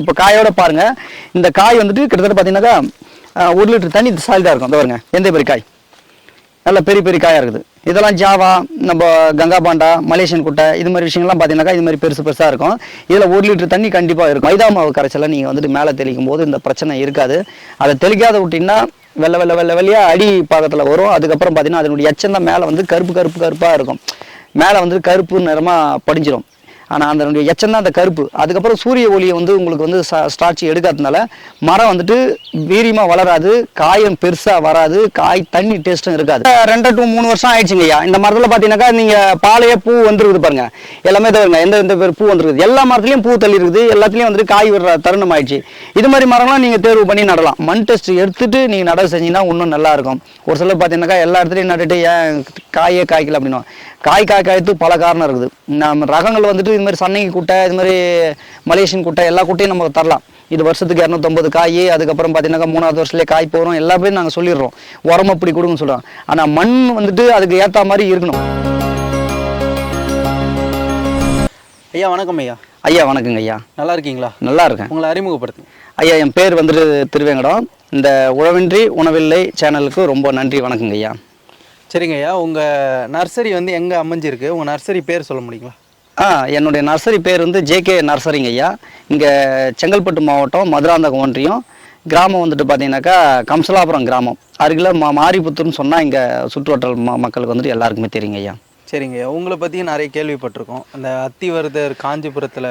இப்போ காயோட பாருங்க. இந்த காய் வந்துட்டு கிட்டத்தட்ட பார்த்தீங்கன்னாக்கா ஒரு லிட்டர் தண்ணி சாலிடாக இருக்கும். இந்த பாருங்க. எந்த பெரிய காய்? நல்ல பெரிய பெரிய காயாக இருக்குது. இதெல்லாம் ஜாவா நம்ம கங்கா பாண்டா மலேசியன் குட்டை இது மாதிரி விஷயங்கள்லாம் பார்த்தீங்கன்னாக்கா இது மாதிரி பெருசு பெருசாக இருக்கும். இதில் ஒரு லிட்டர் தண்ணி கண்டிப்பாக இருக்கும். மைதா மாவு கரைச்சலாம் நீங்கள் வந்துட்டு மேலே தெளிக்கும் போது இந்த பிரச்சனை இருக்காது. அதை தெளிக்காத விட்டிங்கன்னா வெள்ளை வெள்ளை வெள்ளை வெளியாக அடி பாகத்தில் வரும். அதுக்கப்புறம் பார்த்தீங்கன்னா அதனுடைய எச்சம் தான் மேலே வந்து கருப்பு கருப்பு கருப்பாக இருக்கும். மேலே வந்து கருப்பு நிறமாக படிஞ்சிடும் ஆனால் அந்த எச்சம் தான் அந்த கருப்பு. அதுக்கப்புறம் சூரிய ஒளியை வந்து உங்களுக்கு வந்து ஸ்டார்ச்சி எடுக்காததுனால மரம் வந்துட்டு வீரியமாக வளராது காயம் பெருசாக வராது காய் தண்ணி டேஸ்ட்டும் இருக்காது. ரெண்டு டு மூணு வருஷம் ஆயிடுச்சுங்க ஐயா இந்த மரத்தில் பார்த்தீங்கன்னாக்கா நீங்கள் பாலையே பூ வந்துருக்குது பாருங்க. எல்லாமே தருங்க எந்த எந்த பேர் பூ வந்துருக்குது. எல்லா மரத்துலையும் பூ தள்ளி இருக்குது. எல்லாத்துலேயும் வந்துட்டு காய் விடுற தருணம் ஆயிடுச்சு. இது மாதிரி மரம்லாம் நீங்கள் தேர்வு பண்ணி நடலாம். மண் டெஸ்ட் எடுத்துட்டு நீங்கள் நடவு செஞ்சீங்கன்னா இன்னும் நல்லா இருக்கும். ஒரு சிலர் பார்த்தீங்கன்னாக்கா எல்லா இடத்துலையும் நட்டுட்டு ஏன் காயே காய்க்கல? அப்படின்னா காய் காய் காய்த்து பல காரணம் இருக்குது. நம்ம ரகங்கள் வந்துட்டு இது மாதிரி சன்னங்கி குட்டை இது மாதிரி மலேசியன் குட்டை எல்லா குட்டையும் நம்ம தரலாம். இது வருஷத்துக்கு இரநூத்தொம்பது காய் அதுக்கப்புறம் பார்த்தீங்கன்னாக்கா மூணாவது வருஷத்துலேயே காய் போகிறோம் எல்லாமே நாங்கள் சொல்லிடுறோம். உரம் அப்படி கொடுங்கன்னு சொல்லுவோம் ஆனால் மண் வந்துட்டு அதுக்கு ஏற்ற மாதிரி இருக்கணும். ஐயா வணக்கம் ஐயா. ஐயா வணக்கங்க ஐயா. நல்லா இருக்கீங்களா? நல்லா இருக்கேன். உங்களை அறிமுகப்படுத்துங்க. ஐயா என் பேர் வந்துட்டு திருவேங்கடம். இந்த உழவின்றி உணவில்லை சேனலுக்கு ரொம்ப நன்றி வணக்கங்க ஐயா. சரிங்க ஐயா உங்கள் நர்சரி வந்து எங்கே அமைஞ்சிருக்கு? உங்கள் நர்சரி பேர் சொல்ல முடியுங்களா? ஆ என்னுடைய நர்சரி பேர் வந்து ஜேகே நர்சரிங்க ஐயா. இங்கே செங்கல்பட்டு மாவட்டம் மதுராந்தகம் ஒன்றியம். கிராமம் வந்துட்டு பார்த்தீங்கன்னாக்கா கம்சலாபுரம் கிராமம். அருகில் மா மாரிபுத்தூர்னு சொன்னால் இங்கே சுற்றுவட்டார ம மக்களுக்கு வந்துட்டு எல்லாருக்குமே தெரியுங்க ஐயா. சரிங்க ஐயா. உங்களை பற்றி நிறைய கேள்விப்பட்டிருக்கோம். அந்த அத்திவரதர் காஞ்சிபுரத்தில்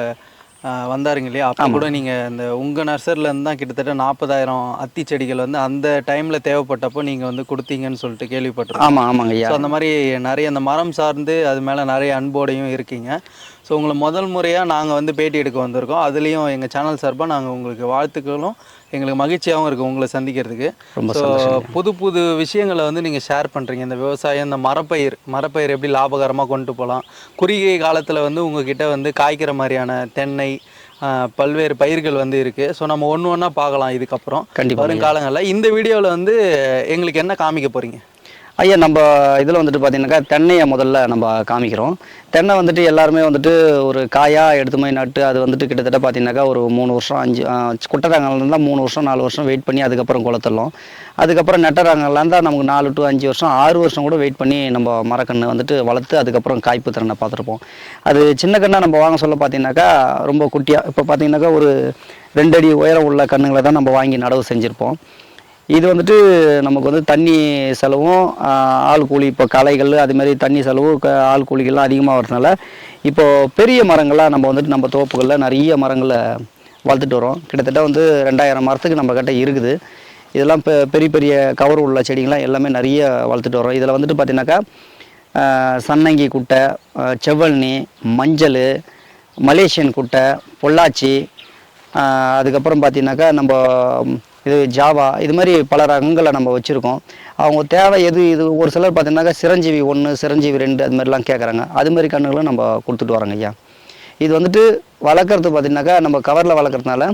வந்தாருங்க இல்லையா? அப்போ கூட நீங்கள் இந்த உங்கள் நர்சரிலேருந்து தான் கிட்டத்தட்ட நாற்பதாயிரம் அத்தி செடிகள் வந்து அந்த டைமில் தேவைப்பட்டப்போ நீங்கள் வந்து கொடுத்தீங்கன்னு சொல்லிட்டு கேள்விப்பட்டிருக்கோம். ஆமாம் ஆமாங்க ஐயா. ஸோ அந்த மாதிரி நிறைய அந்த மரம் சார்ந்து அது மேலே நிறைய அன்போடையும் இருக்கீங்க. ஸோ உங்களை முதல் முறையாக நாங்கள் வந்து பேட்டி எடுக்க வந்திருக்கோம். அதுலேயும் எங்கள் சேனல் சார்பாக நாங்கள் உங்களுக்கு வாழ்த்துக்களும் எங்களுக்கு மகிழ்ச்சியாகவும் இருக்குது உங்களை சந்திக்கிறதுக்கு. ஸோ புது புது விஷயங்களை வந்து நீங்கள் ஷேர் பண்ணுறீங்க இந்த விவசாயம் இந்த மரப்பயிர் மரப்பயிர் எப்படி லாபகரமாக கொண்டு போகலாம்? குறுகிய காலத்தில் வந்து உங்ககிட்ட வந்து காய்க்கிற மாதிரியான தென்னை பல்வேறு பயிர்கள் வந்து இருக்குது ஸோ நம்ம ஒன்று ஒன்றா பார்க்கலாம் இதுக்கப்புறம். கண்டிப்பா. வருங்காலங்களில். இந்த வீடியோவில் வந்து எங்களுக்கு என்ன காமிக்க போகிறீங்க ஐயா நம்ம இதில் வந்துட்டு பார்த்தீங்கன்னாக்கா தென்னையை முதல்ல நம்ம காமிக்கிறோம். தென்னை வந்துட்டு எல்லாருமே வந்துட்டு ஒரு காயாக எடுத்து போய் நட்டு அது வந்துட்டு கிட்டத்தட்ட பார்த்தீங்கன்னாக்கா ஒரு மூணு வருஷம் அஞ்சு குட்டரங்கள்ல இருந்தால் மூணு வருஷம் நாலு வருஷம் வெயிட் பண்ணி அதுக்கப்புறம் குளத்தள்ளோம் அதுக்கப்புறம் நெட்டரங்கள்ல இருந்தால் நமக்கு நாலு டு அஞ்சு வருஷம் ஆறு வருஷம் கூட வெயிட் பண்ணி நம்ம மரக்கன்று வந்துட்டு வளர்த்து அதுக்கப்புறம் காய்ப்பு திறனை பார்த்துருப்போம். அது சின்ன கண்ணாக நம்ம வாங்க சொல்ல பார்த்தீங்கன்னாக்கா ரொம்ப குட்டியாக இப்போ பார்த்தீங்கன்னாக்கா ஒரு ரெண்டு அடி உயரம் உள்ள கண்ணுங்களை தான் நம்ம வாங்கி நடவு செஞ்சுருப்போம். இது வந்துட்டு நமக்கு வந்து தண்ணி செலவும் ஆள் கூலி இப்போ களைகள் அதுமாரி தண்ணி செலவு ஆள் கூலிகள்லாம் அதிகமாக வரதுனால இப்போது பெரிய மரங்களாக நம்ம வந்துட்டு நம்ம தோப்புகளில் நிறைய மரங்களை வளர்த்துட்டு வரோம் கிட்டத்தட்ட வந்து ரெண்டாயிரம் மரத்துக்கு நம்மக்கிட்ட இருக்குது. இதெல்லாம் பெ பெரிய பெரிய கவர் உள்ள செடிங்கள்லாம் எல்லாமே நிறைய வளர்த்துட்டு வரோம் இதில் வந்துட்டு பார்த்தீங்கன்னாக்கா சன்னங்கி குட்டை ஆஹ், மஞ்சள் மலேசியன் குட்டை பொள்ளாச்சி அதுக்கப்புறம் பார்த்தீங்கன்னாக்கா நம்ம இது ஜாவா இது மாதிரி பல ரகங்களை நம்ம வச்சுருக்கோம். அவங்க தேவை எது இது ஒரு சிலர் பார்த்தீங்கன்னாக்கா சிரஞ்சீவி ஒன்று சிரஞ்சீவி ரெண்டு அது மாதிரிலாம் கேட்குறாங்க அது மாதிரி கண்ணுகளும் நம்ம கொடுத்துட்டு வரோங்க ஐயா. இது வந்துட்டு வளர்க்குறது பார்த்திங்கனாக்கா நம்ம கவரில் வளர்க்குறதுனால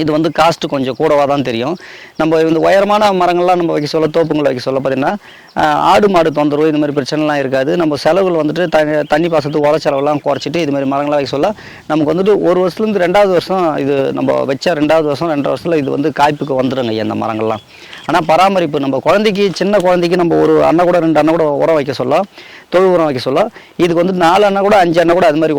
இது வந்து காஸ்ட்டு கொஞ்சம் கூடவாக தான் தெரியும். நம்ம இந்த உயரமான மரங்கள்லாம் நம்ம வைக்க சொல்ல தோப்புங்களை வைக்க சொல்ல பார்த்தீங்கன்னா ஆடு மாடு தொந்தரவு இது மாதிரி பிரச்சனைலாம் இருக்காது. நம்ம செலவுகள் வந்துட்டு தண்ணி தண்ணி பாசத்துக்கு உர செலவெல்லாம் குறைச்சிட்டு இது மாதிரி மரங்களாம் வைக்க சொல்ல நமக்கு வந்துட்டு ஒரு வருஷத்துலேருந்து ரெண்டாவது வருஷம் இது நம்ம வச்ச ரெண்டாவது வருஷம் ரெண்டாவது வருஷத்தில் இது வந்து காய்ப்புக்கு வந்துடுங்க இந்த மரங்கள்லாம். ஆனால் பராமரிப்பு நம்ம குழந்தைக்கு சின்ன குழந்தைக்கு நம்ம ஒரு அண்ணன் கூட ரெண்டு அண்ணன் கூட உரம் வைக்க சொல்ல தொழு உரம் வைக்க சொல்ல இதுக்கு வந்து நாலு அண்ணன் கூட அஞ்சு அண்ணன் கூட அது மாதிரி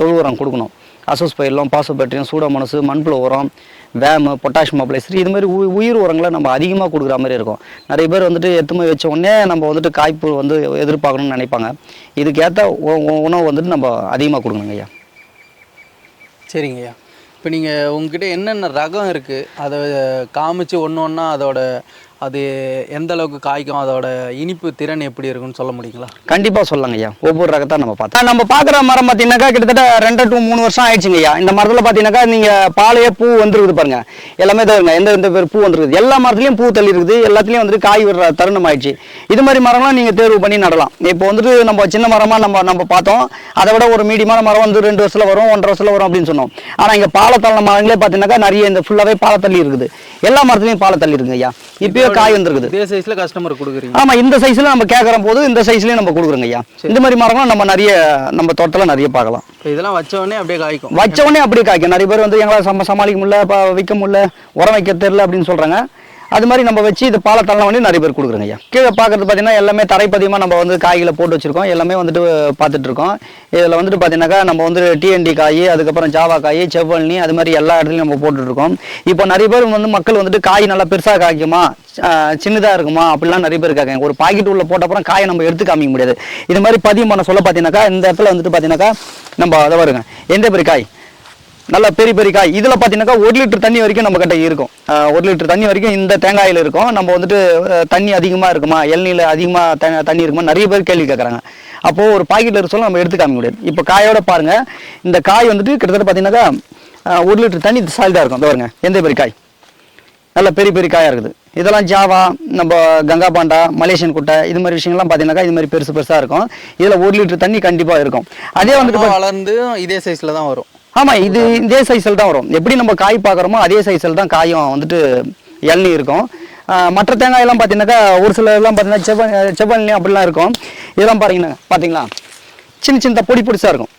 தொழு உரம் கொடுக்கணும். அசோஸ் பயிரெலாம் பாசோபேட்ரியம் சூடோமோனஸ் மண்புழு உரம் வேமு பொட்டாஷ் அப்ளைசர் இது மாதிரி உ- உயிர் உரங்களை நம்ம அதிகமாக கொடுக்குற மாதிரி இருக்கும். நிறைய பேர் வந்துட்டு எத்துமை வச்ச உடனே நம்ம வந்துட்டு காய்ப்பு வந்து எதிர்பார்க்கணும்னு நினைப்பாங்க. இதுக்கேற்ற உணவு வந்துட்டு நம்ம அதிகமாக கொடுக்கணுங்க ஐயா. சரிங்க ஐயா. இப்போ நீங்கள் உங்ககிட்ட என்னென்ன ரகம் இருக்குது அதை காமிச்சு ஒன்று ஒன்றா அதோட அது எந்த அளவுக்கு காய்க்கும் அதோட இனிப்பு திறன் எப்படி இருக்குன்னு சொல்ல முடியுங்களா? கண்டிப்பா சொல்லலாங்க ஐயா. ஒவ்வொரு ரகத்தை நம்ம பார்த்தோம் நம்ம பார்க்குற மரம் பார்த்தீங்கன்னாக்கா கிட்டத்தட்ட ரெண்டு டு மூணு வருஷம் ஆயிடுச்சுங்க ஐயா. இந்த மரத்தில் பார்த்தீங்கன்னாக்கா நீங்க பாலையே பூ வந்துருக்குது பாருங்க. எல்லாமே தருங்க எந்த எந்த பேர் பூ வந்துருக்குது. எல்லா மரத்துலையும் பூ தள்ளி இருக்குது எல்லாத்துலேயும் வந்துட்டு காய் விடுற தருணம் ஆயிடுச்சு இது மாதிரி மரம்லாம் நீங்க தேர்வு பண்ணி நடலாம். இப்போ வந்துட்டு நம்ம சின்ன மரமா நம்ம நம்ம பார்த்தோம். அதை விட ஒரு மீடியமான மரம் வந்து ரெண்டு வருஷத்துல வரும் ஒன்றரை வருஷத்துல வரும் அப்படின்னு சொன்னோம். ஆனா இங்க பாலத்தள்ள மரங்களே பார்த்தீங்கன்னாக்கா நிறைய இந்த ஃபுல்லாவே பாலத்தள்ளி இருக்குது எல்லா மரத்துலையும் பாலத்தள்ளி இருக்குங்க ஐயா. இப்பயே காய் வந்திருக்குது. இதே சைஸ்ல கஸ்டமர் கொடுக்குறீங்க. ஆமா இந்த சைஸ்ல நம்ம கேட்குற போது இந்த சைஸ்லயே நம்ம கொடுக்குறோங்க ஐயா. இந்த மாதிரி மரங்களும் நம்ம நிறைய நம்ம தோட்டத்துல நிறைய பார்க்கலாம். இதெல்லாம் வச்ச உடனே அப்படியே காய்க்கும். வச்ச உடனே அப்படியே காய்க்கும். நிறைய பேர் வந்து எங்களால் சம சமாளிக்க முடியல விற்க முடியல உரம் வைக்க தெரியல அப்படின்னு சொல்றாங்க. அது மாதிரி நம்ம வச்சு இது பாலை தள்ளலாம் வந்து நிறைய பேர் கொடுக்குறோங்க ஐயா. கீழே பார்க்குறது பார்த்தீங்கன்னா எல்லாமே தரைப்பதியமாக நம்ம வந்து காய்களை போட்டு வச்சுருக்கோம். எல்லாமே வந்துட்டு பார்த்துட்டு இருக்கோம் இதில் வந்துட்டு பார்த்தீங்கன்னாக்கா நம்ம வந்து டிஎன்டி காய் அதுக்கப்புறம் ஜாவா காய் செவ்வழனி அது மாதிரி எல்லா இடத்துலையும் நம்ம போட்டுட்ருக்கோம். இப்போ நிறைய பேர் வந்து மக்கள் வந்துட்டு காய் நல்லா பெருசாக காய்க்குமா? சின்னதாக இருக்குமா? அப்படிலாம் நிறைய பேர் இருக்காங்க. ஒரு பாக்கெட் உள்ள போட்ட அப்புறம் காயை நம்ம எடுத்து காமிக்க முடியாது. இது மாதிரி பதியம் பண்ண சொல்ல பார்த்தீங்கன்னாக்கா இந்த இடத்துல வந்துட்டு பார்த்தீங்கன்னாக்கா நம்ம அதை வருங்க எந்த பெரிய காய்? நல்ல பெரிய பெரிய காய். இதில் பார்த்தீங்கன்னாக்கா ஒரு லிட்டர் தண்ணி வரைக்கும் நம்ம கிட்ட இருக்கும் ஒரு லிட்டர் தண்ணி வரைக்கும் இந்த தேங்காயில் இருக்கும். நம்ம வந்துட்டு தண்ணி அதிகமாக இருக்குமா? எல்நில அதிகமாக தண்ணி இருக்குமா? நிறைய பேர் கேள்வி கேட்குறாங்க அப்போது ஒரு பாக்கெட்டில் இருக்க சொல்ல நம்ம எடுத்து காமிக்க முடியாது. இப்போ காயோட பாருங்கள் இந்த காய் வந்துட்டு கிட்டத்தட்ட பார்த்தீங்கன்னாக்கா ஒரு லிட்டர் தண்ணி சால்டாக இருக்கும். இந்த பாருங்க. எந்த பெரிய காய்? நல்ல பெரிய பெரிய காயாக இருக்குது. இதெல்லாம் ஜாவா நம்ம கங்கா பாண்டா மலேசியன் குட்டை இது மாதிரி விஷயங்கள்லாம் பார்த்தீங்கன்னாக்கா இது மாதிரி பெருசு பெருசாக இருக்கும். இதில் ஒரு லிட்டர் தண்ணி கண்டிப்பாக இருக்கும். அதே வந்துட்டு வளர்ந்து இதே சைஸ்ல தான் வரும். ஆமாம் இது இதே சைஸில் தான் வரும். எப்படி நம்ம காய் பார்க்குறோமோ அதே சைஸில் தான் காயும் வந்துட்டு இளநி இருக்கும். மற்ற தேங்காயெல்லாம் பார்த்தீங்கன்னாக்கா ஒரு சிலர்லாம் பார்த்தீங்கன்னா செவ்வ செவ்வழி அப்படிலாம் இருக்கும். இதெல்லாம் பாருங்கண்ணா பார்த்தீங்களா சின்ன சின்ன பொடி பொடிசா இருக்கும்.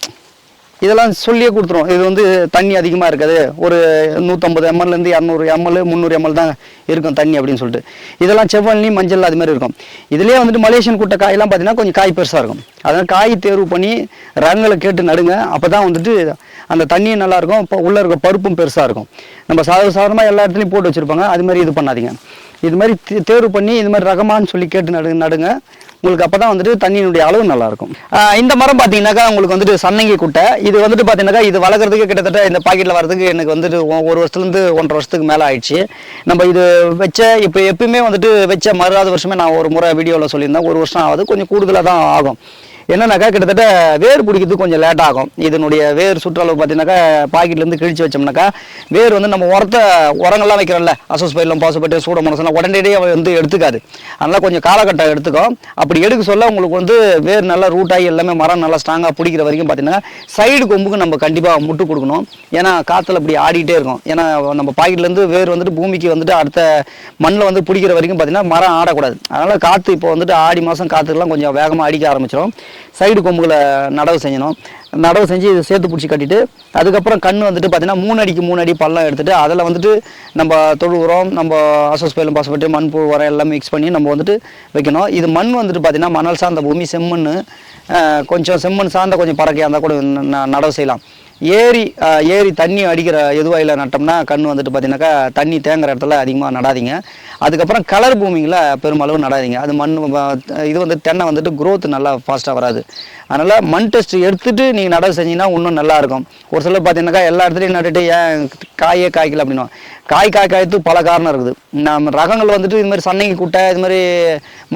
இதெல்லாம் சொல்லியே கொடுத்துரும். இது வந்து தண்ணி அதிகமாக இருக்காது. ஒரு நூற்றம்பது எம்எல்லேருந்து இரநூறு எம்எல் முந்நூறு எம்எல் தான் இருக்கும் தண்ணி அப்படின்னு சொல்லிட்டு. இதெல்லாம் செவ்வழி மஞ்சள் அது மாதிரி இருக்கும். இதுலேயே வந்துட்டு மலேசியன் கூட்ட காயெல்லாம் பார்த்தீங்கன்னா கொஞ்சம் காய் பெருசாக இருக்கும். அதனால் காய் தேர்வு பண்ணி ரகங்களை கேட்டு நடுங்க. அப்போ தான் வந்துட்டு அந்த தண்ணியும் நல்லாயிருக்கும் இப்போ உள்ளே இருக்க பருப்பும் பெருசாக இருக்கும். நம்ம சாதாரண சாதாரணமாக எல்லா இடத்துலையும் போட்டு வச்சுருப்பாங்க. அது மாதிரி இது பண்ணாதீங்க. இது மாதிரி தே- தேர்வு பண்ணி இது மாதிரி ரகமான்னு சொல்லி கேட்டு நடு நடுங்க. உங்களுக்கு அப்போ தான் வந்துட்டு தண்ணியினுடைய அளவு நல்லா இருக்கும் இந்த மரம் பார்த்தீங்கன்னாக்கா உங்களுக்கு வந்துட்டு சன்னங்கி குட்டை. இது வந்துட்டு பார்த்தீங்கன்னாக்கா இது வளர்க்குறதுக்கு கிட்டத்தட்ட இந்த பாக்கெட்டில் வரதுக்கு எனக்கு வந்துட்டு ஒரு வருஷத்துலேருந்து ஒன்றரை வருஷத்துக்கு மேலே ஆயிடுச்சு. நம்ம இது வச்ச இப்போ எப்பயுமே வந்துட்டு வச்ச மறுநாள் வருஷமே நான் ஒரு முறை வீடியோவில் சொல்லியிருந்தேன். ஒரு வருஷம் ஆகுது கொஞ்சம் கூடுதலாக தான் ஆகும். என்னன்னாக்கா கிட்டத்தட்ட வேர் பிடிக்கிறதுக்கு கொஞ்சம் லேட் ஆகும். இதனுடைய வேர் சுற்றளவு பார்த்தீங்கன்னாக்கா பாக்கெட்லேருந்து கிழிச்சு வச்சோம்னாக்கா வேர் வந்து நம்ம உரத்த உரங்கள்லாம் வைக்கிறோம்ல அசோஸ் அசோஸ்பைலம் பாசுபட்டு சூட மனசுலாம் உடனடியே வந்து எடுத்துக்காது. அதனால் கொஞ்சம் காலகட்டம் எடுத்துக்கும் அப்படி எடுக்க சொல்ல உங்களுக்கு வந்து வேர் நல்லா ரூட் ஆகி எல்லாமே மரம் நல்லா ஸ்ட்ராங்காக பிடிக்கிற வரைக்கும் பார்த்தீங்கன்னா சைடு கொம்புக்கு நம்ம கண்டிப்பாக முட்டு கொடுக்கணும். ஏன்னா காற்றுல அப்படி ஆடிட்டே இருக்கும். ஏன்னா நம்ம பாக்கெட்லேருந்து வேர் வந்துட்டு பூமிக்கு வந்துட்டு அடுத்த மண்ணில் வந்து பிடிக்கிற வரைக்கும் பார்த்தீங்கன்னா மரம் ஆடக்கூடாது. அதனால் காற்று இப்போ வந்துட்டு ஆடி மாதம் காற்றுக்கெல்லாம் கொஞ்சம் வேகமாக அடிக்க ஆரம்பிச்சிடும் சைடு கொம்புகளை நடவு செய்யணும் நடவு செஞ்சு இதை சேர்த்து பிடிச்சி கட்டிட்டு அதுக்கப்புறம் கண் வந்துட்டு பார்த்தீங்கன்னா மூணு அடிக்கு மூணு அடி பள்ளம் எடுத்துகிட்டு அதில் வந்துட்டு நம்ம தொழு உரம் நம்ம அசோஸ்பைலம் பாசப்பட்டு மண்புழு உரம் எல்லாம் மிக்ஸ் பண்ணி நம்ம வந்துட்டு வைக்கணும். இது மண் வந்துட்டு பார்த்தீங்கன்னா மணல் சார்ந்த பூமி செம்மண் கொஞ்சம் செம்மண் சார்ந்த கொஞ்சம் பறக்கையாக இருந்தால் கூட ந- நடவு செய்யலாம். ஏரி ஏரி தண்ணி அடிக்கிற எதுவாயில் நட்டோம்னா கண் வந்துட்டு பார்த்தீங்கன்னாக்கா தண்ணி தேங்குற இடத்துல அதிகமாக நடாதீங்க. அதுக்கப்புறம் கலர் பூமிங்களை பெருமளவு நடாதீங்க. அது மண் இது வந்து தென்னை வந்துட்டு க்ரோத் நல்லா ஃபாஸ்ட்டாக வராது. அதனால் மண் டெஸ்ட் எடுத்துகிட்டு நீங்கள் நடவு செஞ்சீங்கன்னா இன்னும் நல்லா இருக்கும். ஒரு சிலர் பார்த்தீங்கன்னாக்கா எல்லா இடத்துலையும் நட்டுட்டு ஏன் காயே காய்க்கல? அப்படின்னா காய் காய் காய்த்து பல காரணம் இருக்குது. நம்ம ரகங்கள் வந்துட்டு இது மாதிரி சன்னங்கி குட்டை இது மாதிரி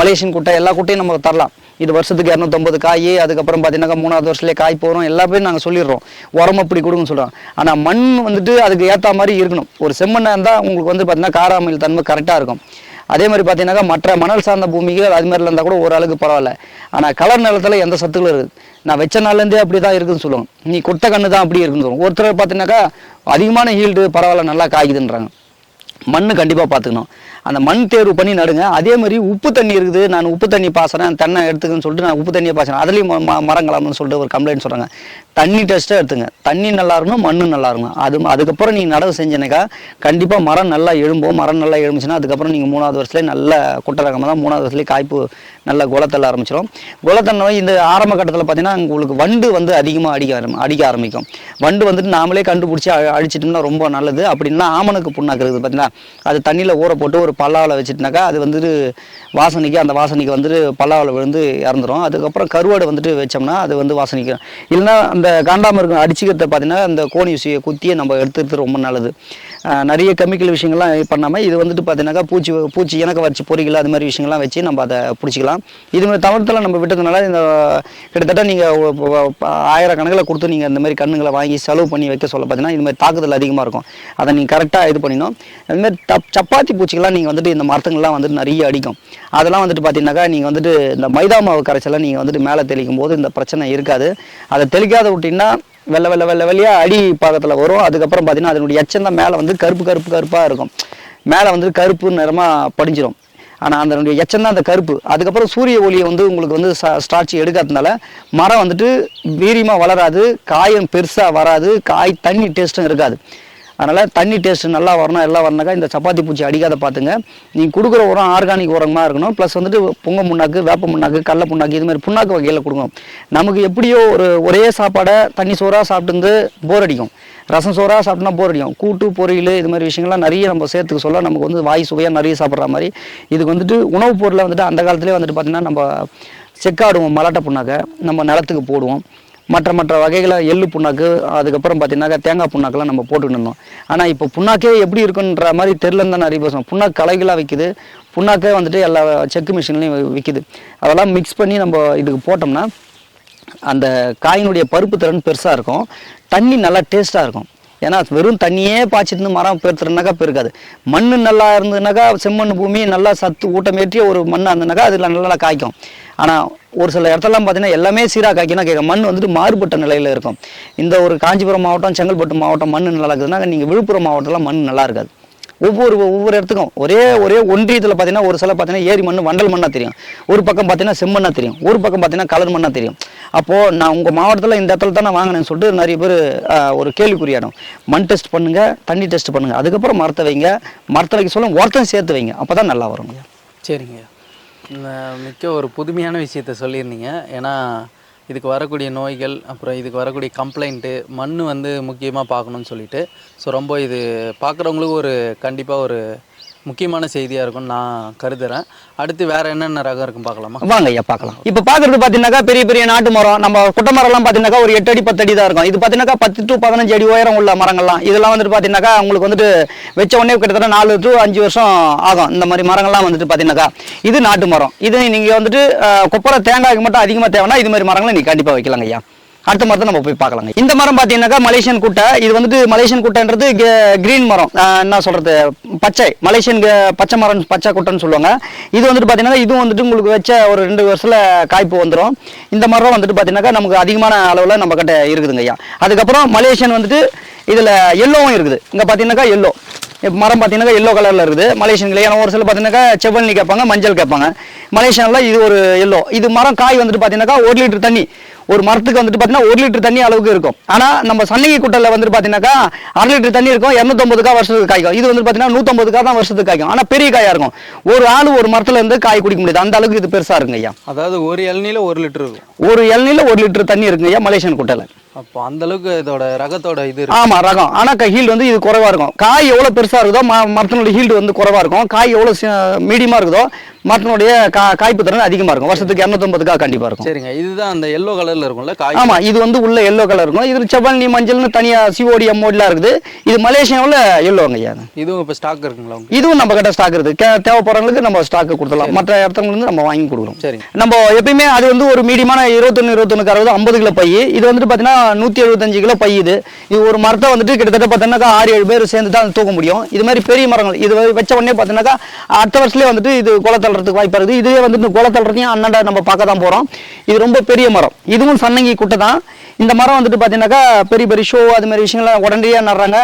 மலேசியன் குட்டை எல்லா குட்டையும் நம்ம தரலாம். இது வருஷத்துக்கு இரநூத்தம்பது காய் அதுக்கப்புறம் பார்த்தீங்கன்னா மூணாவது வருஷத்துலேயே காய் போகிறோம் எல்லாமே நாங்கள் சொல்லிடுறோம். உரம் அப்படி கொடுங்கன்னு சொல்கிறோம் ஆனால் மண் வந்துட்டு அதுக்கு ஏற்ற மாதிரி இருக்கணும். ஒரு செம்மண்ணாக இருந்தால் உங்களுக்கு வந்து பார்த்தீங்கன்னா காராமல் தன்மை கரெக்டாக இருக்கும். அதே மாதிரி பார்த்தீங்கன்னாக்கா மற்ற மணல் சார்ந்த பூமிக்கு அது மாதிரிலாம் இருந்தால் கூட ஓரளவுக்கு பரவாயில்ல. ஆனால் கலர் நிலத்தில் எந்த சத்துக்களும் இருக்குது. நான் வச்ச நாள்லேருந்தே அப்படி தான் இருக்குதுன்னு சொல்லுவாங்க. நீ கொடுத்த கண்ணு தான் அப்படி இருக்குன்னு சொல்லுவாங்க. ஒருத்தர் பார்த்தீங்கன்னாக்கா அதிகமான ஹீல்டு பரவாயில்ல நல்லா காய்க்குதுன்றாங்க. மண் கண்டிப்பாக பார்த்துக்கணும் அந்த மண் தேர்வு பண்ணி நடுங்க. அதே மாதிரி உப்பு தண்ணி இருக்குது. நான் உப்பு தண்ணி பாசுறேன் தென்னை எடுத்துக்கன்னு சொல்லிட்டு நான் உப்பு தண்ணியை பாசுறேன். அதுலேயும் மரங்களாம்னு சொல்லிட்டு ஒரு கம்ப்ளைண்ட் சொல்கிறாங்க தண்ணி டெஸ்ட்டை எடுத்துங்க. தண்ணி நல்லா இருக்கணும் மண்ணு நல்லா இருக்கணும். அது அதுக்கப்புறம் நீங்கள் நடவு செஞ்சினாக்கா கண்டிப்பாக மரம் நல்லா எழும்போம். மரம் நல்லா எழுந்துச்சுன்னா அதுக்கப்புறம் நீங்கள் மூணாவது வருஷத்துலேயே நல்ல குட்டை ரகமாக தான் மூணாவது வருஷத்துலேயே காய்ப்பு நல்ல குளத்தள்ள ஆரம்பிச்சிடும் குலத்தன்மை இந்த ஆரம்ப கட்டத்தில் பார்த்தீங்கன்னா உங்களுக்கு வண்டு வந்து அதிகமாக அடிக்க ஆரம்பி அடிக்க ஆரம்பிக்கும். வண்டு வந்துட்டு நாமளே கண்டுபிடிச்சி அழிச்சிட்டோம்னா ரொம்ப நல்லது. அப்படின்னா ஆமணக்கு புண்ணாக்கு இருக்குது பார்த்தீங்கன்னா அது தண்ணியில் ஊற போட்டு ஒரு பல்லாவில் வச்சுட்டுனாக்கா அது வந்துட்டு வாசனைக்கு அந்த வாசனைக்கு வந்துட்டு பல்லாவில் விழுந்து இறந்துரும். அதுக்கப்புறம் கருவாடு வந்துட்டு வச்சோம்னா அது வந்து வாசனைக்கு இல்லைன்னா அந்த காண்டாமிருகம் அடிச்சுக்கிறத பார்த்தீங்கன்னா அந்த கோணி குத்தியை நம்ம எடுத்துக்கிறது ரொம்ப நல்லது. நிறைய கெமிக்கல் விஷயங்கள்லாம் பண்ணாமல் இது வந்துட்டு பார்த்தீங்கன்னாக்கா பூச்சி பூச்சி இணக்க வச்சு பொறிகள் அது மாதிரி விஷயங்கள்லாம் வச்சு நம்ம அதை பிடிச்சிக்கலாம். இது மாதிரி தவிர்த்தெல்லாம் நம்ம விட்டதுனால இந்த கிட்டத்தட்ட நீங்கள் ஆயிரக்கணக்கில் கொடுத்து நீங்கள் இந்த மாதிரி கண்ணுங்களை வாங்கி செலவு பண்ணி வைக்க சொல்ல பார்த்தீங்கன்னா இது மாதிரி தாக்குதல் அதிகமாக இருக்கும். அதை நீங்கள் கரெக்டாக இது பண்ணிடணும். அதுமாதிரி தப் சப்பாத்தி பூச்சிகள்லாம் நீங்கள் வந்துட்டு இந்த மரத்துங்கள்லாம் வந்துட்டு நிறைய அடிக்கும். அதெல்லாம் வந்துட்டு பார்த்தீங்கன்னாக்கா நீங்கள் வந்துட்டு இந்த மைதா மாவு கரைச்சலாம் நீங்கள் வந்துட்டு மேலே தெளிக்கும் போது இந்த பிரச்சனை இருக்காது. அதை தெளிக்காத விட்டிங்கன்னா வெள்ளை வெள்ளை வெள்ளை வெளியாக அடி பாகத்தில் வரும். அதுக்கப்புறம் பார்த்தீங்கன்னா அதனுடைய எச்சம் தான் மேலே வந்து கருப்பு கருப்பு கருப்பாக இருக்கும். மேலே வந்து கருப்பு நிறமாக படிஞ்சிடும் ஆனால் அதனுடைய எச்சம் தான் அந்த கருப்பு. அதுக்கப்புறம் சூரிய ஒளியை வந்து உங்களுக்கு வந்து ஸ்டார்ச்சி எடுக்காததுனால மரம் வந்துட்டு வீரியமாக வளராது காயம் பெருசாக வராது காய் தண்ணி டேஸ்ட்டும் இருக்காது. அதனால் தண்ணி டேஸ்ட் நல்லா வரணும் எல்லாம் வரணுக்கா இந்த சப்பாத்தி பூச்சி அடிக்காத பார்த்துங்க நீங்கள் கொடுக்குற உரம் ஆர்கானிக் உரமாக இருக்கணும். ப்ளஸ் வந்துட்டு பொங்க முன்னாக்கு வேப்ப முன்னாக்கு கடல புண்ணாக்கு இது மாதிரி புண்ணாக்கு வகையில் கொடுங்க நமக்கு எப்படியோ ஒரு ஒரே சாப்பாடை தண்ணி சோறாக சாப்பிட்டு போர் அடிக்கும். ரசம் சோறாக சாப்பிட்டோம்னா போர் அடிக்கும். கூட்டு பொரியல் இது மாதிரி விஷயங்கள்லாம் நிறைய நம்ம சேர்த்துக்க சொல்ல நமக்கு வந்து வாய் சுவையாக நிறைய சாப்பிட்ற மாதிரி. இதுக்கு வந்துட்டு உணவுப் பொருளை வந்துட்டு அந்த காலத்துலேயே வந்துட்டு பார்த்திங்கன்னா நம்ம செக்காடுவோம் மலாட்டை புண்ணாக்க. நம்ம நிலத்துக்கு போடுவோம். மற்ற மற்ற வகைகளை எள்ளு புண்ணாக்கு அதுக்கப்புறம் பார்த்தீங்கன்னாக்கா தேங்காய் புண்ணாக்கெல்லாம் நம்ம போட்டுக்கிட்டு இருந்தோம். ஆனால் இப்போ புண்ணாக்கே எப்படி இருக்குன்ற மாதிரி தெரிலன்னு தான் நிறைய பேசுவோம் புண்ணாக்கு கலைகளாக விற்கிது புண்ணாக்கே வந்துட்டு எல்லா செக்கு மிஷின்லையும் விற்கிது அதெல்லாம் மிக்ஸ் பண்ணி நம்ம இதுக்கு போட்டோம்னா அந்த காயினுடைய பருப்பு திறன் பெருசாக இருக்கும். தண்ணி நல்லா டேஸ்ட்டாக இருக்கும். ஏன்னா வெறும் தண்ணியே பாய்ச்சிட்டு மரம் பெருத்துறனாக்கா பெருக்காது மண் நல்லா இருந்ததுனாக்கா செம்மண் பூமி நல்லா சத்து ஊட்டமேற்றிய ஒரு மண்ணாக இருந்ததுனாக்கா அதில் நல்லா காய்க்கும். ஆனால் ஒரு சில இடத்துலலாம் பார்த்தீங்கன்னா எல்லாமே சீராக காய்க்கினா கேட்க மண் வந்துட்டு மாறுபட்ட நிலையில் இருக்கும். இந்த ஒரு காஞ்சிபுரம் மாவட்டம் செங்கல்பட்டு மாவட்டம் மண் நல்லா இருக்குதுன்னா நீங்கள் விழுப்புரம் மாவட்டம்லாம் மண் நல்லா இருக்காது. ஒவ்வொரு ஒவ்வொரு இடத்துக்கும் ஒரே ஒரே ஒன்றியத்தில் பார்த்தீங்கன்னா ஒரு சில பார்த்தீங்கன்னா ஏரி மண் வண்டல் மண்ணாக தெரியும். ஒரு பக்கம் பார்த்தீங்கன்னா செம்மண்ணாக தெரியும். ஒரு பக்கம் பார்த்தீங்கன்னா கலர் மண்ணாக தெரியும். அப்போது நான் உங்கள் மாவட்டத்தில் இந்த இடத்துல தான் நான் வாங்கினேன்னு சொல்லிட்டு நிறைய பேர் ஒரு கேள்விக்குறியாடும் மண் டெஸ்ட் பண்ணுங்கள் தண்ணி டெஸ்ட் பண்ணுங்கள் அதுக்கப்புறம் மரத்தை வைங்க. மரத்தை வைக்க சொல்ல உரத்தையும் சேர்த்து வைங்க. அப்போ தான் நல்லா வரும் சரிங்க. மிக்க ஒரு புதுமையான விஷயத்த சொல்லியிருந்தீங்க. ஏன்னா இதுக்கு வரக்கூடிய நோய்கள் அப்புறம் இதுக்கு வரக்கூடிய கம்ப்ளைண்ட்டு மண் வந்து முக்கியமாக பார்க்கணும்னு சொல்லிட்டு. ஸோ ரொம்ப இது பார்க்குறவங்களுக்கு ஒரு கண்டிப்பாக ஒரு முக்கியமான செய்தியாக இருக்கும்னு நான் கருதுகிறேன் அடுத்து வேறு என்னென்ன ரகம் இருக்கும் பார்க்கலாமா? வாங்க ஐயா பார்க்கலாம். இப்போ பார்க்குறது பார்த்தீங்கன்னாக்கா பெரிய பெரிய நாட்டு மரம் நம்ம குட்டை மரம்லாம் பார்த்தீங்கன்னாக்கா ஒரு எட்டு அடி பத்து அடி தான் இருக்கும். இது பார்த்தீங்கன்னாக்கா பத்து டு பதினஞ்சு அடி உயரம் உள்ள மரங்கள்லாம். இதெல்லாம் வந்துட்டு பார்த்தீங்கன்னாக்கா உங்களுக்கு வந்துட்டு வச்ச உடனே கிட்டத்தட்ட நாலு டு அஞ்சு வருஷம் ஆகும். இந்த மாதிரி மரங்கள்லாம் வந்துட்டு பார்த்தீங்கன்னாக்கா இது நாட்டு மரம். இது நீங்கள் வந்துட்டு அஹ், கொப்பரை தேங்காய்க்கு மட்டும் அதிகமாக தேவைன்னா இது மாதிரி மரங்களை நீங்கள் கண்டிப்பாக வைக்கலாங்க ஐயா. அடுத்த மரத்தை நம்ம போய் பார்க்கலாங்க. இந்த மரம் பார்த்தீங்கன்னாக்கா மலேசியன் குட்டை. இது வந்துட்டு மலேசியன் குட்டைன்றது கிரீன் மரம். என்ன சொல்கிறது பச்சை. மலேசியன் க- பச்சை மரம் பச்சை குட்டைன்னு சொல்லுவாங்க. இது வந்துட்டு பார்த்தீங்கன்னா இதுவும் வந்துட்டு உங்களுக்கு வச்ச ஒரு ரெண்டு வருஷத்தில் காய்ப்பு வந்துடும் இந்த மரம் வந்துட்டு பார்த்தீங்கன்னாக்கா நமக்கு அதிகமான அளவில் நம்ம கிட்ட இருக்குதுங்க ஐயா. அதுக்கப்புறம் மலேசியன் வந்துட்டு இதில் எல்லோவும் இருக்குது. இங்கே பார்த்தீங்கன்னாக்கா எல்லோ மரம் பார்த்தீங்கன்னா எல்லோ கலரில் இருக்குது. மலேசியன்ல ஏன்னா ஒரு சில பார்த்தீங்கன்னாக்கா செவ்வல்லி கேட்பாங்க மஞ்சள் கேட்பாங்க. மலேசியாவில் இது ஒரு எல்லோ இது மரம் காய் வந்துட்டு பார்த்தீங்கன்னாக்கா ஒரு லிட்டர் தண்ணி. ஒரு மரத்துக்கு வந்துட்டு பார்த்தீங்கன்னா ஒரு லிட்டர் தண்ணி அளவுக்கு இருக்கும். ஆனால் நம்ம சன்னகி குட்டையில் வந்துட்டு பார்த்தீங்கன்னாக்கா அரை லிட்டர் தண்ணி இருக்கும் இரநூத்தொம்பதுக்கா வருஷத்துக்கு காய்க்கும். இது வந்து பார்த்தீங்கன்னா நூற்றம்பதுக்கா தான் வருஷத்துக்கு காய்க்கும். ஆனால் பெரிய காயாக இருக்கும். ஒரு ஆள் ஒரு மரத்துல இருந்து காய் குடிக்க முடியாது. அந்த அளவுக்கு இது பெருசாக இருக்குங்க ஐயா அதாவது ஒரு இளநில ஒரு லிட்டர் இருக்கும். ஒரு இளநில ஒரு லிட்டர் தண்ணி இருக்குங்க ஐயா மலேசியன் குட்டையில் அப்போ அந்த அளவுக்கு இதோட ரகத்தோட இது ஆமா ரகம். ஆனா ஹீல்டு வந்து இது குறைவா இருக்கும். காய் எவ்வளவு பெருசா இருக்குதோ மரத்தினுடைய ஹீல்டு வந்து குறைவா இருக்கும். காய் எவ்வளவு மீடியமா இருக்குதோ மரத்தினுடைய காய்ப்பு திறன் அதிகமா இருக்கும். வருஷத்துக்கு இரநூத்தொம்பதுக்காக கண்டிப்பா இருக்கும். சரிங்க. இதுதான் அந்த எல்லோ கலர்ல இருக்கும்ல காய். ஆமா இது வந்து உள்ள எல்லோ கலர் இருக்கும். இது செவல்னி மஞ்சள்னு தனியா சிஓடி எம்ஓடிலாம் இருக்குது. இது மலேசியாவில் எல்லோங்க ஐயா. இது. இதுவும் இப்போ ஸ்டாக் இருக்குங்களா இதுவும் நம்ம கிட்ட ஸ்டாக் இருக்குது. தேவைப்படுறவங்களுக்கு நம்ம ஸ்டாக் கொடுத்துடலாம். மற்ற இடத்துல இருந்து நம்ம வாங்கி கொடுக்குறோம் சரிங்க. நம்ம எப்பயுமே அது வந்து ஒரு மீடியமான இருபத்தொன்று இருபத்தொன்னு அறுபது ஐம்பது கிலோ பை. இது வந்துட்டு பார்த்தீங்கன்னா நூற்றி எழுபத்தஞ்சு கிலோ பை இது இது ஒரு மரத்தை வந்துட்டு கிட்டத்தட்ட பார்த்தீங்கன்னாக்கா ஆறு ஏழு பேர் சேர்ந்து தான் தூக்க முடியும். இது மாதிரி பெரிய மரங்கள். இது வச்ச உடனே பார்த்தீங்கன்னாக்கா அடுத்த வருஷத்துலேயே வந்துட்டு இது குலை தள்ளுறதுக்கு வாய்ப்பு இருக்குது. இதுவே வந்துட்டு குலை தள்ளுறதையும் அண்ணாண்ட நம்ம பார்க்க தான் போகிறோம் இது ரொம்ப பெரிய மரம். இதுவும் சன்னங்கி குட்டை தான். இந்த மரம் வந்துட்டு பார்த்தீங்கன்னாக்கா பெரிய பெரிய ஷோ அது மாதிரி விஷயங்கள்லாம் உடனடியாக நடுறாங்க.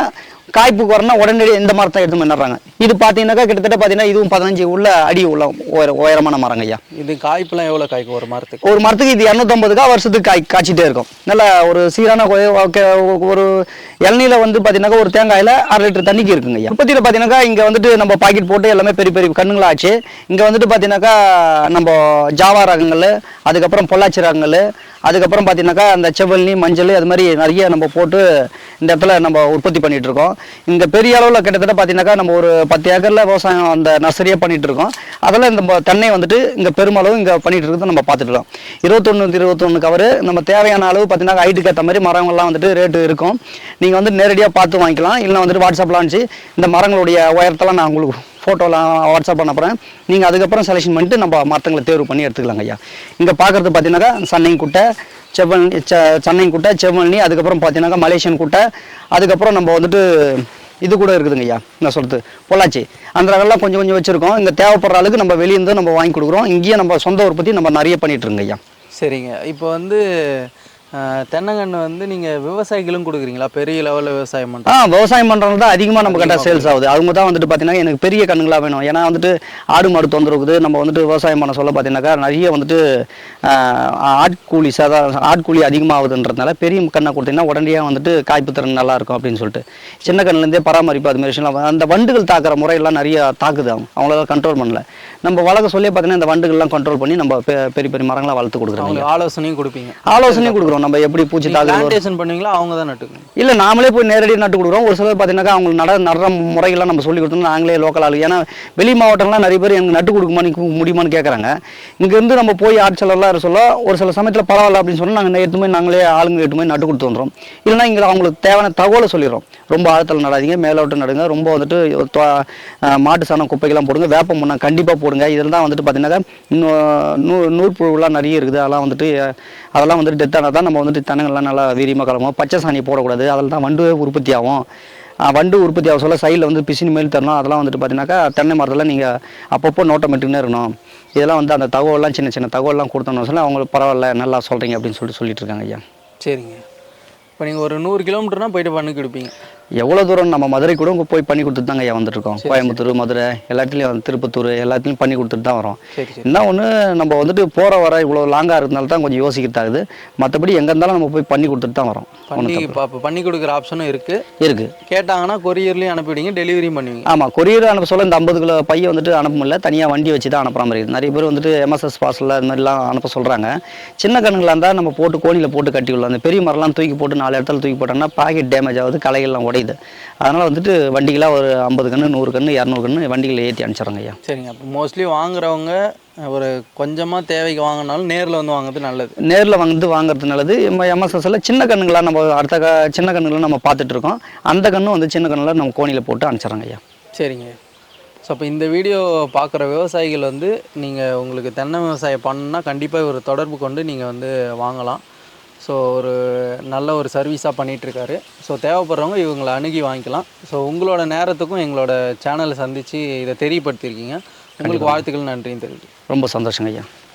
காய்ப்புக்கு வரணும்னா உடனடியாக இந்த மரத்தை எடுத்து நடுறாங்க இது பார்த்தீங்கன்னாக்கா கிட்டத்தட்ட பார்த்தீங்கன்னா இதுவும் பதினஞ்சு உள்ள அடி உள்ள உயர உயரமான மரங்க ஐயா. இது காய்ப்புலாம் எவ்வளோ காய்க்கும் ஒரு மரத்துக்கு? ஒரு மரத்துக்கு இது இரநூத்தம்பதுக்கா வருஷத்துக்கு காய் காய்ச்சிட்டே இருக்கும். நல்ல ஒரு சீரான ஒரு இளநீல வந்து பார்த்தீங்கன்னாக்கா ஒரு தேங்காயில் அரை லிட்டர் தண்ணிக்கு இருக்குங்க ஐயா. உற்பத்தியில் பார்த்தீங்கன்னாக்கா இங்கே வந்துட்டு நம்ம பாக்கெட் போட்டு எல்லாமே பெரிய பெரிய கண்ணுங்களா ஆச்சு இங்கே வந்துட்டு பார்த்தீங்கன்னாக்கா நம்ம ஜாவா ரகங்கள் அதுக்கப்புறம் பொள்ளாச்சி ரகங்கள் அதுக்கப்புறம் பார்த்தீங்கன்னாக்கா அந்த செவ்வல்லி மஞ்சள் அது மாதிரி நிறைய நம்ம போட்டு இந்த இடத்துல நம்ம உற்பத்தி பண்ணிட்டு இருக்கோம். இந்த பெரிய அளவில் கிட்டத்தட்ட பார்த்தீங்கன்னாக்கா நம்ம ஒரு பத்து ஏக்கரில் விவசாயம் அந்த நர்சரியாக பண்ணிகிட்டு இருக்கோம். அதில் இந்த தென்னை வந்துட்டு இங்கே பெருமளவு இங்கே பண்ணிகிட்டு இருக்கிறத நம்ம பார்த்துட்டு இருபத்தொன்று இருபத்தொன்று கவர் நம்ம தேவையான அளவு பார்த்தீங்கன்னா ஹைட்டுக்கு ஏற்ற மாதிரி மரங்கள்லாம் வந்துட்டு ரேட்டு இருக்கும். நீங்கள் வந்து நேரடியாக பார்த்து வாங்கிக்கலாம். இல்லைன்னா வந்துட்டு வாட்ஸ்அப்பில் அனுப்பிச்சு இந்த மரங்களுடைய உயரத்தெல்லாம் நான் உங்களுக்கு ஃபோட்டோலாம் வாட்ஸ்அப் பண்ண போகிறேன் நீங்கள் அதுக்கப்புறம் செலெக்ஷன் பண்ணிட்டு நம்ம மரத்தங்களை தேர்வு பண்ணி எடுத்துக்கலாங்க ஐயா. இங்கே பார்க்குறது பார்த்தீங்கன்னாக்கா சன்னைங் குட்டை செவ்வல் சென்னை குட்டை செவ்வல்னி அதுக்கப்புறம் பார்த்தீங்கன்னாக்கா மலேசியன் குட்டை அதுக்கப்புறம் நம்ம வந்துட்டு இது கூட இருக்குதுங்க ஐயா நான் சொல்கிறது பொள்ளாச்சி. அந்த ரகம்லாம் கொஞ்சம் கொஞ்சம் வச்சுருக்கோம். இங்கே தேவைப்படுற அளவுக்கு நம்ம வெளியேருந்து நம்ம வாங்கி கொடுக்குறோம். இங்கேயே நம்ம சொந்த உற்பத்தி நம்ம நிறைய பண்ணிகிட்ருங்க ஐயா. சரிங்க. இப்போ வந்து தென்னங்கன்று வந்து நீங்கள் விவசாயிகளும் கொடுக்குறீங்களா? பெரிய லெவலில் விவசாயம் ஆ பண்ணுறோம் விவசாயம் பண்ணுறவங்க தான் அதிகமாக நம்ம கிட்ட சேல்ஸ் ஆகுது. அவங்க தான் வந்துட்டு பார்த்தீங்கன்னா எனக்கு பெரிய கண்ணுங்களா வேணும். ஏன்னா வந்துட்டு ஆடு மாடு தொந்தரவுக்குது. நம்ம வந்துட்டு விவசாயம் பண்ண சொல்ல பார்த்தீங்கன்னாக்கா நிறைய வந்துட்டு ஆ, ஆட்கூலி சாதா ஆட்கூலி அதிகமாகுதுன்றதுனால பெரிய கண்ணை கொடுத்தீங்கன்னா உடனடியாக வந்துட்டு காய்ப்பு திறன் நல்லா இருக்கும் அப்படின்னு சொல்லிட்டு. சின்ன கண்ணுலேருந்தே பராமரிப்பு அது மாதிரி அந்த வண்டுகள் தாக்குற முறையெல்லாம் நிறைய தாக்குது அவங்க. அவங்களால கண்ட்ரோல் பண்ணல. நம்ம வளர்க்க சொல்லி பார்த்தீங்கன்னா இந்த வண்டுகள்லாம் கண்ட்ரோல் பண்ணி நம்ம பெரிய பெரிய மரங்களை வளர்த்து கொடுக்குறோம் ஆலோசனையும் கொடுப்பீங்க. ஆலோசனையும் கொடுக்குறோம். நம்ம எப்படி பூச்சி பிளான்டேஷன் பண்ணுவீங்களா? அவங்க தான் நட்டுக்கணும். இல்லை நாமளே போய் நேரடியாக நட்டு கொடுக்குறோம். ஒரு சிலர் பார்த்தீங்கன்னாக்கா அவங்களுக்கு நட நடுற முறைகள்லாம் நம்ம சொல்லி கொடுத்தோம் நாங்களே லோக்கல் ஆளு ஏன்னா வெளி மாவட்டம்லாம் நிறைய பேர் எனக்கு நட்டு கொடுக்குமா முடியுமான்னு கேட்குறாங்க இங்கேருந்து நம்ம போய் ஆட்சியாளர்லாம் சொல்ல ஒரு சில சமயத்தில் பரவாயில்ல அப்படின்னு சொன்னால் நாங்கள் எடுத்து போய் நாங்களே ஆளுங்க எட்டு போய் நட்டு கொடுத்து வந்துடும் இல்லைன்னா இங்கே அவங்களுக்கு தேவையான தகவலை சொல்லிடுறோம். ரொம்ப ஆழத்தில் நடாதீங்க மேலோட்டம் நடுங்க. ரொம்ப வந்துட்டு மாட்டு சாணம் குப்பைகள்லாம் போடுங்க. வேப்ப முன்னா கண்டிப்பாக போடுங்க. இதில் தான் வந்துட்டு பார்த்தீங்கன்னாக்கா இன்னும் நூ நூற்புழுலாம் நிறைய இருக்குது. அதெல்லாம் வந்துட்டு அதெல்லாம் வந்துட்டு டெத் ஆனால் தான் நம்ம வந்துட்டு தென்னங்கள்லாம் நல்லா வீரியமாக கிளம்பும் பச்சை சாணி போடக்கூடாது. அதில் தான் வண்டு உற்பத்தி ஆகும். வண்டு உற்பத்தி ஆக சொல்ல சைடில் வந்து பிசின் மேல் தரணும். அதெல்லாம் வந்துட்டு பார்த்தீங்கன்னாக்கா தென்னை மரத்தில் நீங்கள் அப்பப்போ நோட்டம் இருக்கணும். இதெல்லாம் வந்து அந்த தகவல்லாம் சின்ன சின்ன தகவல்லாம் கொடுத்தோம்னு சொல்லி அவங்களுக்கு பரவாயில்ல நல்லா சொல்கிறீங்க அப்படின்னு சொல்லிட்டு சொல்லிட்டு இருக்காங்க ஐயா. சரிங்க. இப்போ நீங்கள் ஒரு நூறு கிலோமீட்டர்னால் போயிட்டு பண்ணி கொடுப்பீங்க எவ்வளோ தூரம் நம்ம மதுரை கூட போய் பண்ணி கொடுத்துட்டு தாங்க ஐயா வந்துட்டுருக்கோம் கோயம்புத்தூர் மதுரை எல்லாத்துலேயும் திருப்பத்தூர் எல்லாத்துலேயும் பண்ணி கொடுத்துட்டு தான் வரோம். என்ன ஒன்று நம்ம வந்துட்டு போகிற வர இவ்வளோ லாங்காக இருக்கிறதுனால தான் கொஞ்சம் யோசிக்கிறதாகுது மற்றபடி எங்கே இருந்தாலும் நம்ம போய் பண்ணி கொடுத்துட்டு தான் வரோம். பண்ணி பண்ணி கொடுக்குற ஆப்ஷனும் இருக்குது இருக்குது கேட்டாங்கன்னா கொரியர்லேயும் அனுப்பிவிடுங்க டெலிவரியும் பண்ணுவீங்க. ஆமாம் கொரியர் அனுப்ப சொல்ல இந்த ஐம்பது கிலோ பையை வந்துட்டு அனுப்ப முடியல. தனியாக வண்டி வச்சு தான் அனுப்புற மாதிரி நிறைய பேர் வந்துட்டு எம்எஸ்எஸ் பாஸில் அது மாதிரிலாம் அனுப்ப சொல்கிறாங்க சின்ன கண்ணுங்களாக இருந்தால் நம்ம போட்டு கோணியில் போட்டு கட்டி விடலாம் அந்த பெரிய மரம்லாம் தூக்கி போட்டு நாலு இடத்துல தூக்கி போட்டோம்னா பாக்கெட் டேமேஜ் ஆகுது களைகள்லாம் உடையுது அதனால் வந்துட்டு வண்டிகளாக ஒரு ஐம்பது கன்று நூறு கன்று இரநூறு கன்று வண்டிகளை ஏற்றி அனுப்பிச்சிடுறோங்க ஐயா. சரிங்க. அப்போ மோஸ்ட்லி வாங்குறவங்க ஒரு கொஞ்சமாக தேவைக்கு வாங்கினாலும் நேரில் வந்து வாங்குறது நல்லது. நேரில் வந்து வாங்குறது நல்லது. நம்ம எம்எஸ்எஸ்ல சின்ன கண்ணுங்களா நம்ம அடுத்த க சின்ன கண்ணுகளை நம்ம பார்த்துட்டு இருக்கோம் அந்த கண்ணும் வந்து சின்ன கண்ணில் நம்ம கோணியில் போட்டு அனுப்பிச்சிடுறோங்க ஐயா. சரிங்க. ஸோ அப்போ இந்த வீடியோ பார்க்குற விவசாயிகள் வந்து நீங்கள் உங்களுக்கு தென்னை விவசாயம் பண்ணணும்னா கண்டிப்பாக ஒரு தொடர்பு கொண்டு நீங்கள் வந்து வாங்கலாம். ஸோ ஒரு நல்ல ஒரு சர்வீஸாக பண்ணிகிட்ருக்காரு ஸோ தேவைப்படுறவங்க இவங்களை அணுகி வாங்கிக்கலாம். ஸோ உங்களோட நேரத்துக்கும் எங்களோட சேனலை சந்தித்து இதை தெரியப்படுத்தியிருக்கீங்க. உங்களுக்கு வாழ்த்துக்கள் நன்றியும் தெரிவித்து ரொம்ப சந்தோஷங்க ஐயா.